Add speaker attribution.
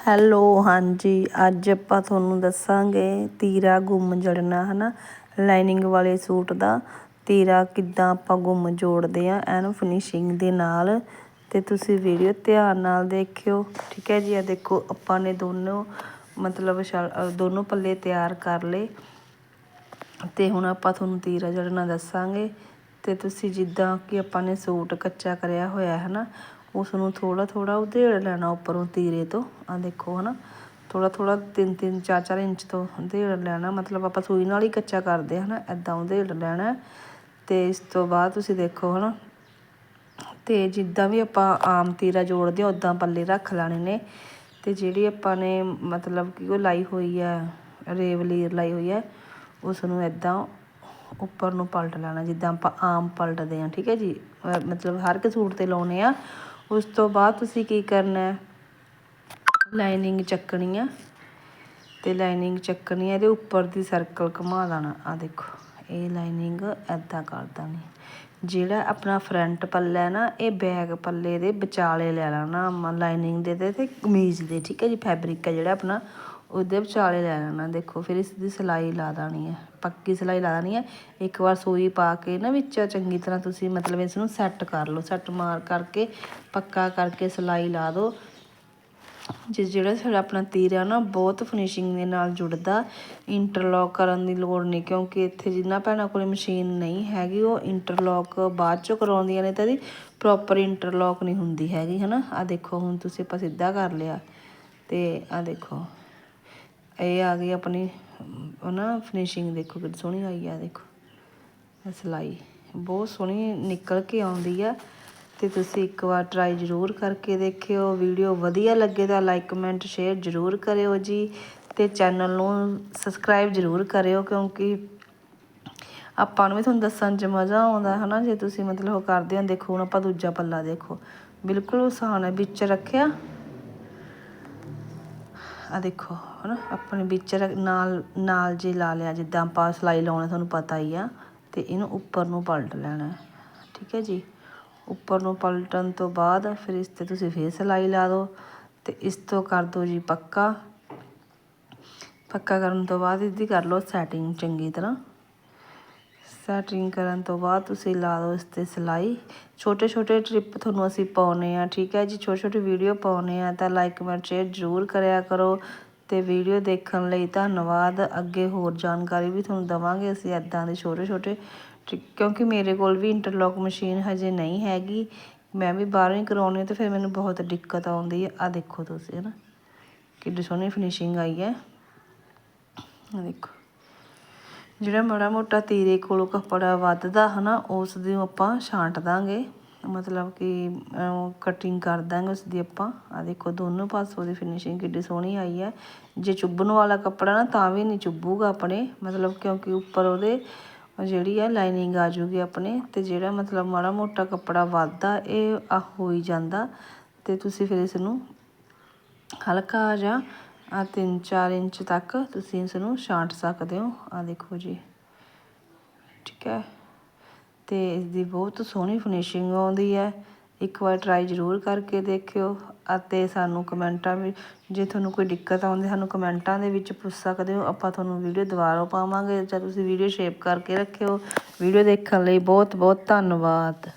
Speaker 1: Hello, ਹਾਂਜੀ। ਅੱਜ ਆਪਾਂ ਤੁਹਾਨੂੰ ਦੱਸਾਂਗੇ ਤੀਰਾ ਗੁੰਮ ਜੜਨਾ, ਹਨਾ? ਲਾਈਨਿੰਗ ਵਾਲੇ ਸੂਟ ਦਾ। ਤੀਰਾ ਕਿੱਦਾਂ ਆਪਾਂ ਗੁੰਮ ਜੋੜਦੇ ਆ, ਐਨ ਫਿਨਿਸ਼ਿੰਗ ਦੇ ਨਾਲ। ਤੇ ਤੁਸੀਂ ਵੀਡੀਓ ਧਿਆਨ ਨਾਲ ਦੇਖਿਓ, ਠੀਕ ਹੈ ਜੀ? ਆ ਦੇਖੋ, ਆਪਾਂ ਨੇ ਦੋਨੋਂ, ਮਤਲਬ ਦੋਨੋਂ ਪੱਲੇ ਤਿਆਰ ਕਰ ਲਏ। ਤੇ ਹੁਣ ਆਪਾਂ ਤੁਹਾਨੂੰ ਤੀਰਾ ਜੜਨਾ ਦੱਸਾਂਗੇ। ਤੇ ਤੁਸੀਂ ਜਿੱਦਾਂ ਕਿ ਆਪਾਂ ਨੇ ਸੂਟ ਕੱਚਾ ਕਰਿਆ ਹੋਇਆ ਹੈ ਨਾ ਉਸ ਨੂੰ ਥੋੜਾ ਥੋੜਾ ਉਧੇੜ ਲੈਣਾ ਉੱਪਰੋਂ ਤੀਰੇ ਤੋਂ। ਆ ਦੇਖੋ ਹਨਾ ਥੋੜਾ ਥੋੜਾ 3 3 4 4 ਇੰਚ ਤੋਂ ਉਧੇੜ ਲੈਣਾ। ਮਤਲਬ ਆਪਾਂ ਸੂਈ ਨਾਲ ਹੀ ਕੱਚਾ ਕਰਦੇ ਹਨਾ ਐਦਾਂ ਉਧੇੜ ਲੈਣਾ। ਤੇ ਇਸ ਤੋਂ ਬਾਅਦ ਤੁਸੀਂ ਦੇਖੋ ਹਨਾ, ਤੇ ਜਿੱਦਾਂ ਵੀ ਆਪਾਂ ਆਮ ਤੀਰਾ ਜੋੜਦੇ ਹਾਂ ਉਦਾਂ ਪੱਲੇ ਰੱਖ ਲੈਣੇ ਨੇ। ਤੇ ਜਿਹੜੀ ਆਪਾਂ ਨੇ ਮਤਲਬ ਕਿ ਉਹ ਲਾਈ ਹੋਈ ਹੈ ਰੇਵਲੀਰ ਲਾਈ ਹੋਈ ਹੈ ਉਸ ਨੂੰ ਐਦਾਂ ਉੱਪਰ ਨੂੰ ਪਲਟ ਲੈਣਾ, ਜਿੱਦਾਂ ਆਪਾਂ ਆਮ ਪਲਟਦੇ ਹਾਂ, ਠੀਕ ਹੈ ਜੀ? ਮਤਲਬ ਹਰ ਇੱਕ ਸੂਟ ਤੇ ਲਾਉਨੇ ਆ। ਉਸ ਤੋਂ ਬਾਅਦ ਤੁਸੀਂ ਕੀ ਕਰਨਾ ਹੈ? ਲਾਈਨਿੰਗ ਚੱਕਣੀ ਆ। ਤੇ ਲਾਈਨਿੰਗ ਚੱਕਣੀ ਆ, ਇਹਦੇ ਉੱਪਰ ਦੀ ਸਰਕਲ ਘੁਮਾ ਦੇਣਾ ਆ ਦੇਖੋ, ਇਹ ਲਾਈਨਿੰਗ ਐਦਾਂ ਕਰ ਦੇਣੀ। ਜਿਹੜਾ ਆਪਣਾ ਫਰੰਟ ਪੱਲਾ ਹੈ ਨਾ, ਇਹ ਬੈਕ ਪੱਲੇ ਦੇ ਵਿਚਾਲੇ ਲੈ ਲੈਣਾ। ਲਾਈਨਿੰਗ ਦੇ ਤੇ ਕਮੀਜ਼ ਦੇ, ਠੀਕ ਹੈ ਜੀ ਫੈਬਰਿਕ ਹੈ ਜਿਹੜਾ ਆਪਣਾ। ਉਹਦੇ ਵਿਚਾਲੇ ਲੈ ਲੈਣਾ, ਦੇਖੋ ਫਿਰ ਇਸ ਦੀ ਸਿਲਾਈ ਲਾ ਦੇਣੀ ਹੈ, ਪੱਕੀ ਸਿਲਾਈ ਲਾ ਦੇਣੀ ਹੈ। ਇੱਕ ਵਾਰ ਸੂਈ ਪਾ ਕੇ ਨਾ ਵਿੱਚ ਚੰਗੀ ਤਰ੍ਹਾਂ ਤੁਸੀਂ ਮਤਲਬ ਇਸ ਨੂੰ ਸੈੱਟ ਕਰ ਲਓ ਸੈੱਟ ਮਾਰ ਕਰਕੇ ਪੱਕਾ ਕਰਕੇ ਸਿਲਾਈ ਲਾ ਦਿਓ। ਜਿਸ ਜਿਹੜਾ ਸਾਡਾ ਆਪਣਾ ਤੀਰ ਆ ਨਾ, ਬਹੁਤ ਫਿਨਿਸ਼ਿੰਗ ਦੇ ਨਾਲ ਜੁੜਦਾ। ਇੰਟਰਲੌਕ ਕਰਨ ਦੀ ਲੋੜ ਨਹੀਂ, ਕਿਉਂਕਿ ਇੱਥੇ ਜਿੰਨਾ ਭੈਣਾਂ ਕੋਲੇ ਮਸ਼ੀਨ ਨਹੀਂ ਹੈਗੀ, ਉਹ ਇੰਟਰਲੌਕ ਬਾਅਦ ਚੋਂ ਕਰਾਉਂਦੀਆਂ ਨੇ, ਤਾਂ ਇਹਦੀ ਪ੍ਰੋਪਰ ਇੰਟਰਲੌਕ ਨਹੀਂ ਹੁੰਦੀ ਹੈਗੀ, ਹਨਾ? ਆ ਦੇਖੋ, ਹੁਣ ਤੁਸੀਂ ਆਪਾਂ ਸਿੱਧਾ ਕਰ ਲਿਆ। ਤੇ ਆ ਦੇਖੋ। ਇਹ ਆ ਗਈ ਆਪਣੀ, ਉਹ ਨਾ ਫਿਨਿਸ਼ਿੰਗ ਦੇਖੋ ਕਿੰਨੀ ਸੋਹਣੀ ਆਈ ਆ, ਦੇਖੋ। ਸਿਲਾਈ, ਬਹੁਤ ਸੋਹਣੀ ਨਿਕਲ ਕੇ ਆਉਂਦੀ ਆ। ਤੇ ਤੁਸੀਂ ਇੱਕ ਵਾਰ ਟਰਾਈ ਜ਼ਰੂਰ ਕਰਕੇ ਦੇਖਿਓ। ਵੀਡੀਓ ਵਧੀਆ ਲੱਗੇ ਤਾਂ ਲਾਈਕ ਕਮੈਂਟ ਸ਼ੇਅਰ ਜ਼ਰੂਰ ਕਰਿਓ ਜੀ। ਤੇ ਚੈਨਲ ਨੂੰ ਸਬਸਕ੍ਰਾਈਬ ਜ਼ਰੂਰ ਕਰਿਓ ਕਿਉਂਕਿ ਆਪਾਂ ਨੂੰ ਵੀ ਤੁਹਾਨੂੰ ਦੱਸਣ 'ਚ ਮਜ਼ਾ ਆਉਂਦਾ ਹੈ ਨਾ ਜੇ ਤੁਸੀਂ ਮਤਲਬ ਉਹ ਕਰਦੇ ਹੋ ਦੇਖੋ, ਹੁਣ ਆਪਾਂ ਦੂਜਾ ਪੱਲਾ ਦੇਖੋ। ਬਿਲਕੁਲ ਆਸਾਨ ਹੈ, ਵਿੱਚ ਰੱਖਿਆ। ਆ ਦੇਖੋ। ਹਨਾ, ਆਪਣੇ ਵਿੱਚ ਨਾਲ ਨਾਲ ਜੇ ਲਾ ਲਿਆ, ਜਿੱਦਾਂ ਆਪਾਂ ਸਿਲਾਈ ਲਾਉਣਾ, ਤੁਹਾਨੂੰ ਪਤਾ ਹੀ ਆ, ਤੇ ਇਹਨੂੰ ਉੱਪਰ ਨੂੰ ਪਲਟ ਲੈਣਾ ਠੀਕ ਹੈ ਜੀ। ਉੱਪਰ ਨੂੰ ਪਲਟਣ ਤੋਂ ਬਾਅਦ ਫਿਰ ਇਸ ਤੇ ਤੁਸੀਂ ਫੇਰ ਸਿਲਾਈ ਲਾ ਦਿਓ, ਤੇ ਇਸ ਤੋਂ ਕਰ ਦਿਓ ਜੀ ਪੱਕਾ। ਪੱਕਾ ਕਰਨ ਤੋਂ ਬਾਅਦ ਇਹਦੀ ਕਰ ਲਓ ਸੈਟਿੰਗ ਚੰਗੀ ਤਰ੍ਹਾਂ। ਸੈਟਿੰਗ ਕਰਨ ਤੋਂ ਬਾਅਦ ਤੁਸੀਂ ਲਾ ਦਿਓ ਇਸ ਤੇ ਸਿਲਾਈ। ਛੋਟੇ ਛੋਟੇ ਟ੍ਰਿਪ ਤੁਹਾਨੂੰ ਅਸੀਂ ਪਾਉਨੇ ਆ, ਠੀਕ ਹੈ ਜੀ। ਛੋਟੇ ਛੋਟੇ ਵੀਡੀਓ ਪਾਉਨੇ ਆ, ਤਾਂ ਲਾਈਕ ਕਮੈਂਟ ਸ਼ੇਅਰ ਜ਼ਰੂਰ ਕਰਿਆ ਕਰੋ। ਅਤੇ ਵੀਡੀਓ ਦੇਖਣ ਲਈ ਧੰਨਵਾਦ। ਅੱਗੇ ਹੋਰ ਜਾਣਕਾਰੀ ਵੀ ਤੁਹਾਨੂੰ ਦੇਵਾਂਗੇ। ਅਸੀਂ ਇੱਦਾਂ ਦੇ ਛੋਟੇ ਛੋਟੇ ਕਿਉਂਕਿ ਮੇਰੇ ਕੋਲ ਵੀ ਇੰਟਰਲੋਕ ਮਸ਼ੀਨ ਹਜੇ ਨਹੀਂ ਹੈਗੀ। ਮੈਂ ਵੀ ਬਾਹਰੋਂ ਹੀ ਕਰਾਉਣੀ ਤੇ ਫਿਰ ਮੈਨੂੰ ਬਹੁਤ ਦਿੱਕਤ ਆਉਂਦੀ ਹੈ ਆ ਦੇਖੋ ਤੁਸੀਂ ਹੈ ਨਾ ਕਿੱਡੀ ਸੋਹਣੀ ਫਿਨਿਸ਼ਿੰਗ ਆਈ ਹੈ। ਆ ਦੇਖੋ। ਜਿਹੜਾ ਮਾੜਾ ਮੋਟਾ ਤੀਰੇ ਕੋਲੋਂ ਕੱਪੜਾ ਵੱਧਦਾ, ਹਨਾ, ਉਸ ਦੀ ਆਪਾਂ ਛਾਂਟ ਦਾਂਗੇ। ਮਤਲਬ ਕਿ ਕਟਿੰਗ ਕਰ ਦਾਂਗੇ ਉਸ ਦੀ ਆਪਾਂ। ਆ ਦੇਖੋ, ਦੋਨੋਂ ਪਾਸੋਂ ਦੀ ਫਿਨਿਸ਼ਿੰਗ ਕਿੱਡੀ ਸੋਹਣੀ ਆਈ ਹੈ। ਜੇ ਚੁੱਭਣ ਵਾਲਾ ਕੱਪੜਾ ਨਾ, ਤਾਂ ਵੀ ਨਹੀਂ ਚੁੱਭੂਗਾ ਆਪਣੇ। ਮਤਲਬ ਕਿਉਂਕਿ ਉੱਪਰ ਉਹਦੇ ਜਿਹੜੀ ਆ ਲਾਈਨਿੰਗ ਆ ਜੂਗੀ ਆਪਣੇ। ਤੇ ਜਿਹੜਾ ਮਤਲਬ ਮਾੜਾ ਮੋਟਾ ਕੱਪੜਾ ਵੱਧਦਾ, ਇਹ ਆ ਹੋ ਹੀ ਜਾਂਦਾ। ਤੇ ਤੁਸੀਂ ਫਿਰ ਇਸ ਨੂੰ ਹਲਕਾ ਜਿਹਾ ਆ 3-4 ਇੰਚ ਤੱਕ ਤੁਸੀਂ ਇਸ ਨੂੰ ਛਾਂਟ ਸਕਦੇ ਹੋ। ਆ ਦੇਖੋ ਜੀ। ਠੀਕ ਹੈ। ਤੇ ਇਸ ਦੀ ਬਹੁਤ ਸੋਹਣੀ ਫਿਨਿਸ਼ਿੰਗ ਆਉਂਦੀ ਹੈ। ਇੱਕ ਵਾਰ ਟਰਾਈ ਜ਼ਰੂਰ ਕਰਕੇ ਦੇਖਿਓ ਅਤੇ ਸਾਨੂੰ ਕਮੈਂਟਾਂ ਵਿੱਚ ਜੇ ਤੁਹਾਨੂੰ ਕੋਈ ਦਿੱਕਤ ਆਉਂਦੀ, ਸਾਨੂੰ ਕਮੈਂਟਾਂ ਦੇ ਵਿੱਚ ਪੁੱਛ ਸਕਦੇ ਹੋ। ਆਪਾਂ ਤੁਹਾਨੂੰ ਵੀਡੀਓ ਦੁਬਾਰਾ ਪਾਵਾਂਗੇ ਜਾਂ ਤੁਸੀਂ ਵੀਡੀਓ ਸ਼ੇਪ ਕਰਕੇ ਰੱਖਿਓ। ਵੀਡੀਓ ਦੇਖਣ ਲਈ ਬਹੁਤ ਬਹੁਤ ਧੰਨਵਾਦ।